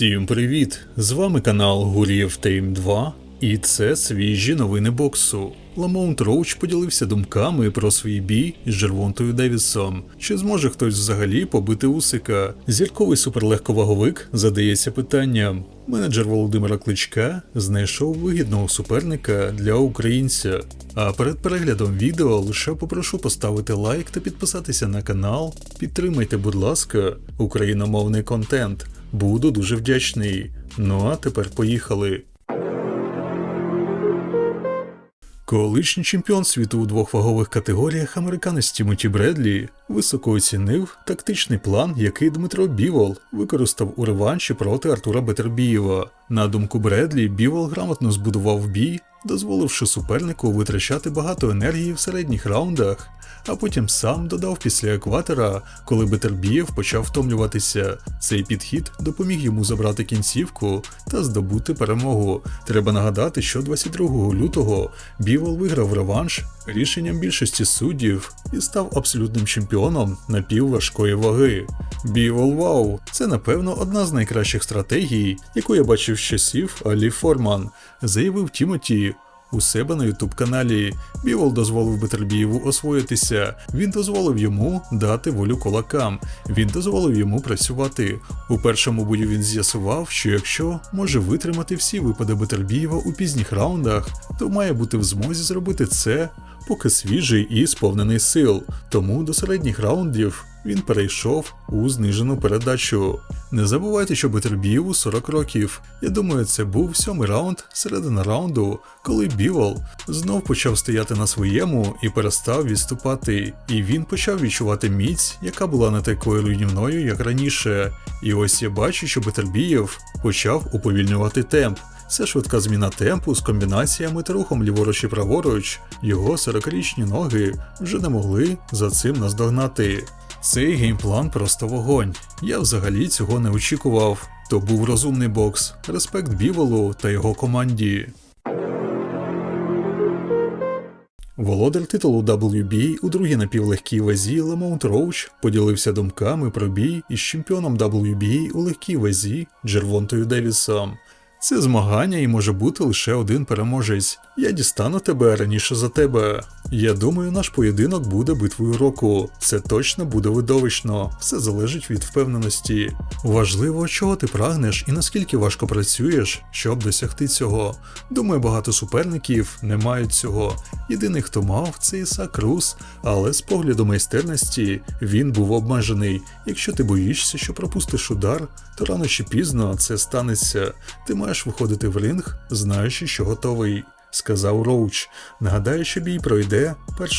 Всім привіт! З вами канал Гурієв Тейм 2, і це свіжі новини боксу. Ламонт Роуч поділився думками про свій бій з Жервонтою Девісом. Чи зможе хтось взагалі побити Усика? Зірковий суперлегковаговик задається питанням. Менеджер Володимира Кличка знайшов вигідного суперника для українця. А перед переглядом відео лише попрошу поставити лайк та підписатися на канал. Підтримайте, будь ласка, україномовний контент. Буду дуже вдячний. Ну а тепер поїхали. Колишній чемпіон світу у двох вагових категоріях американець Тімоті Бредлі високо оцінив тактичний план, який Дмитро Бівол використав у реванші проти Артура Бетербієва. На думку Бредлі, Бівол грамотно збудував бій, дозволивши супернику витрачати багато енергії в середніх раундах, а потім сам додав після екватора, коли Бетербієв почав втомлюватися. Цей підхід допоміг йому забрати кінцівку та здобути перемогу. Треба нагадати, що 22 лютого Бівол виграв реванш рішенням більшості суддів і став абсолютним чемпіоном напівважкої ваги. Бівол Вау це напевно одна з найкращих стратегій, яку я бачив з часів Алі Форман, заявив Тімоті. У себе на ютуб каналі Бівол дозволив Бетербієву освоїтися. Він дозволив йому дати волю кулакам. Він дозволив йому працювати. У першому бою він з'ясував, що якщо може витримати всі випади Бетербієва у пізніх раундах, то має бути в змозі зробити це, поки свіжий і сповнений сил. Тому до середніх раундів він перейшов у знижену передачу. Не забувайте, що Бетербієву 40 років. Я думаю, це був сьомий раунд, середина раунду, коли Бівол знов почав стояти на своєму і перестав відступати. І він почав відчувати міць, яка була не такою руйнівною, як раніше. І ось я бачу, що Бетербієв почав уповільнювати темп. Це швидка зміна темпу з комбінаціями та рухом ліворуч і праворуч. Його 40-річні ноги вже не могли за цим наздогнати. Цей геймплан просто вогонь. Я взагалі цього не очікував. То був розумний бокс, респект Біволу та його команді. Володар титулу WBA у другій напівлегкій вазі Ламонт Роуч поділився думками про бій із чемпіоном WBA у легкій вазі Джервонтою Девісом. Це змагання і може бути лише один переможець. Я дістану тебе раніше за тебе. Я думаю, наш поєдинок буде битвою року. Це точно буде видовищно, все залежить від впевненості. Важливо, чого ти прагнеш і наскільки важко працюєш, щоб досягти цього. Думаю, багато суперників не мають цього. Єдиний, хто мав, це Ісак Рус, але з погляду майстерності він був обмежений. Якщо ти боїшся, що пропустиш удар, то рано чи пізно це станеться. Ти маєш виходити в ринг, знаючи, що готовий. Сказав Роуч. Нагадаю, що бій пройде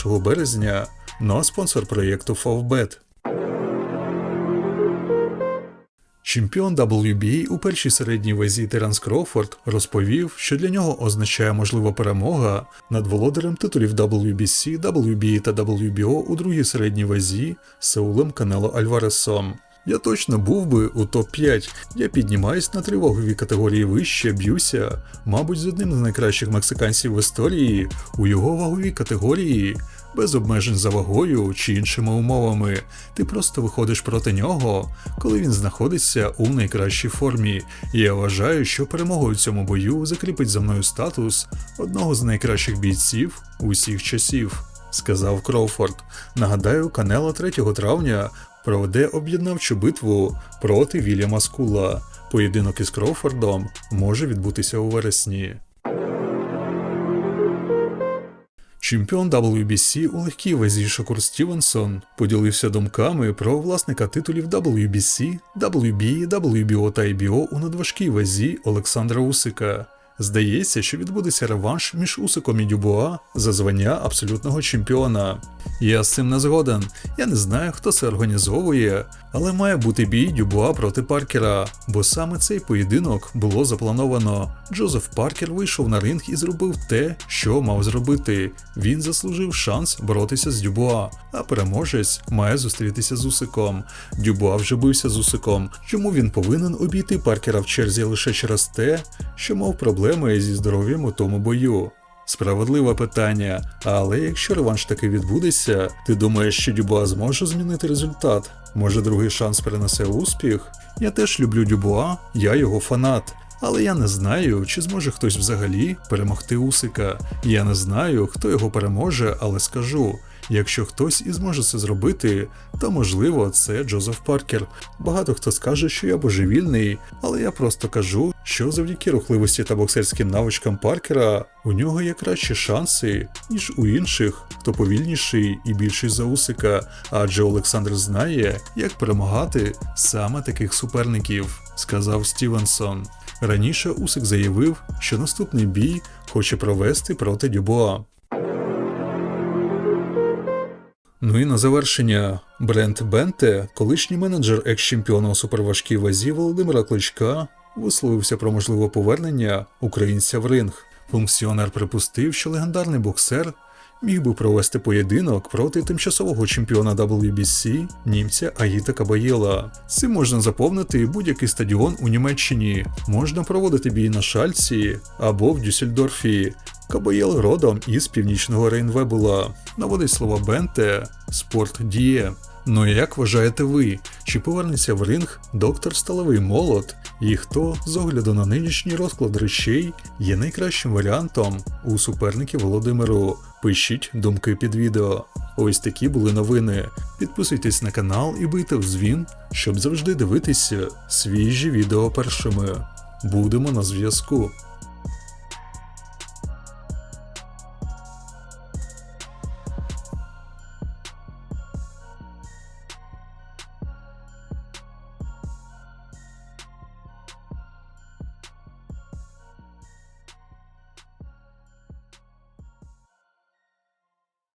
1 березня, но спонсор проєкту Favbet. Чемпіон WBA у першій середній вазі Теранс Кроуфорд розповів, що для нього означає можлива перемога над володарем титулів WBC, WBA та WBO у другій середній вазі Сеулем Канело Альваресом. Я точно був би у топ-5. Я піднімаюсь на три вагові категорії вище, б'юся, мабуть, з одним з найкращих мексиканців в історії у його ваговій категорії, без обмежень за вагою чи іншими умовами. Ти просто виходиш проти нього, коли він знаходиться у найкращій формі. І я вважаю, що перемога у цьому бою закріпить за мною статус одного з найкращих бійців усіх часів. Сказав Кроуфорд. Нагадаю, Канело 3 травня проведе об'єднавчу битву проти Вільяма Скула. Поєдинок із Кроуфордом може відбутися у вересні. Чемпіон WBC у легкій вазі Шакур Стівенсон поділився думками про власника титулів WBC, WBA, WBO та IBO у надважкій вазі Олександра Усика. Здається, що відбудеться реванш між Усиком і Дюбуа за звання абсолютного чемпіона. Я з цим не згоден. Я не знаю, хто це організовує, але має бути бій Дюбуа проти Паркера, бо саме цей поєдинок було заплановано. Джозеф Паркер вийшов на ринг і зробив те, що мав зробити. Він заслужив шанс боротися з Дюбуа, а переможець має зустрітися з Усиком. Дюбуа вже бився з Усиком. Чому він повинен обійти Паркера в черзі лише через те, що мав проблеми зі здоров'ям у тому бою? Справедливе питання. Але якщо реванш таки відбудеться, ти думаєш, що Дюбуа зможе змінити результат? Може, другий шанс принесе успіх? Я теж люблю Дюбуа, я його фанат. Але я не знаю, чи зможе хтось взагалі перемогти Усика. Я не знаю, хто його переможе, але скажу. Якщо хтось і зможе це зробити, то можливо це Джозеф Паркер. Багато хто скаже, що я божевільний, але я просто кажу, що завдяки рухливості та боксерським навичкам Паркера у нього є кращі шанси, ніж у інших, хто повільніший і більший за Усика, адже Олександр знає, як перемагати саме таких суперників, сказав Стівенсон. Раніше Усик заявив, що наступний бій хоче провести проти Дюбуа. Ну і на завершення Брент Бенте, колишній менеджер екс-чемпіона у суперважкій вазі Володимира Кличка, висловився про можливе повернення українця в ринг. Функціонер припустив, що легендарний боксер міг би провести поєдинок проти тимчасового чемпіона WBC німця Аїта Кабаєла. Цим можна заповнити будь-який стадіон у Німеччині, можна проводити бій на Шальці або в Дюссельдорфі. Кабаєл родом із північного Рейнвебула. Наводить слова Бенте Спорт діє. Ну і як вважаєте ви, чи повернеться в ринг доктор Сталевий Молот, і хто, з огляду на нинішній розклад речей, є найкращим варіантом у суперників Володимиру? Пишіть думки під відео. Ось такі були новини. Підписуйтесь на канал і бийте в дзвін, щоб завжди дивитися свіжі відео першими. Будемо на зв'язку.